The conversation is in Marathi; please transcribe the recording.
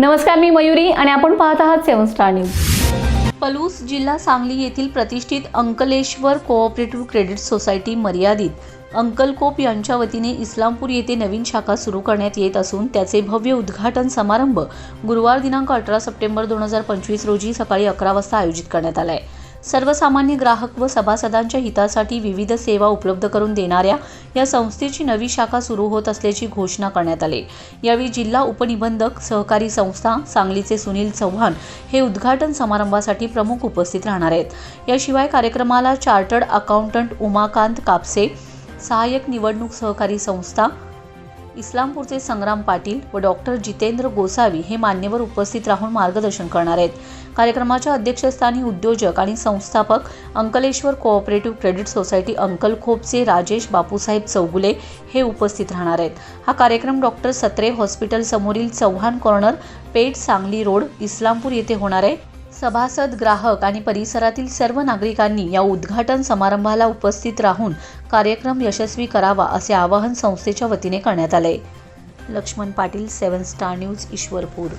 नमस्कार मी मयुरी आणि आपण पाहत आहात सेवन स्टार न्यूज. पलूस जिल्हा सांगली येथील प्रतिष्ठित अंकलेश्वर कोऑपरेटिव्ह क्रेडिट सोसायटी मर्यादित. अंकलकोप यांच्या वतीने इस्लामपूर येथे नवीन शाखा सुरू करण्यात येत असून त्याचे भव्य उद्घाटन समारंभ गुरुवार दिनांक अठरा सप्टेंबर दोन हजार पंचवीस रोजी सकाळी अकरा वाजता आयोजित करण्यात आला आहे सर्वसामान्य ग्राहक व सभासदांच्या हितासाठी विविध सेवा उपलब्ध करून देणाऱ्या या संस्थेची नवी शाखा सुरू होत असल्याची घोषणा करण्यात आली. यावेळी जिल्हा उपनिबंधक सहकारी संस्था सांगलीचे सुनील चव्हाण हे उद्घाटन समारंभासाठी प्रमुख उपस्थित राहणार आहेत. याशिवाय कार्यक्रमाला चार्टर्ड अकाउंटंट उमाकांत कापसे सहाय्यक निवडणूक सहकारी संस्था इस्लामपूरचे संग्राम पाटील व डॉक्टर जितेंद्र गोसावी हे मान्यवर उपस्थित राहून मार्गदर्शन करणार आहेत. कार्यक्रमाच्या अध्यक्षस्थानी उद्योजक आणि संस्थापक अंकलेश्वर कोऑपरेटिव्ह क्रेडिट सोसायटी अंकलखोपचे राजेश बापूसाहेब चौगुले हे उपस्थित राहणार आहेत. हा कार्यक्रम डॉक्टर सत्रे हॉस्पिटल समोरील चव्हाण कॉर्नर पेठ सांगली रोड इस्लामपूर येथे होणार आहे. सभासद ग्राहक आणि परिसरातील सर्व नागरिकांनी या उद्घाटन समारंभाला उपस्थित राहून कार्यक्रम यशस्वी करावा असे आवाहन संस्थेच्या वतीने करण्यात आले. Laxman Patil seven star news Ishwarpur.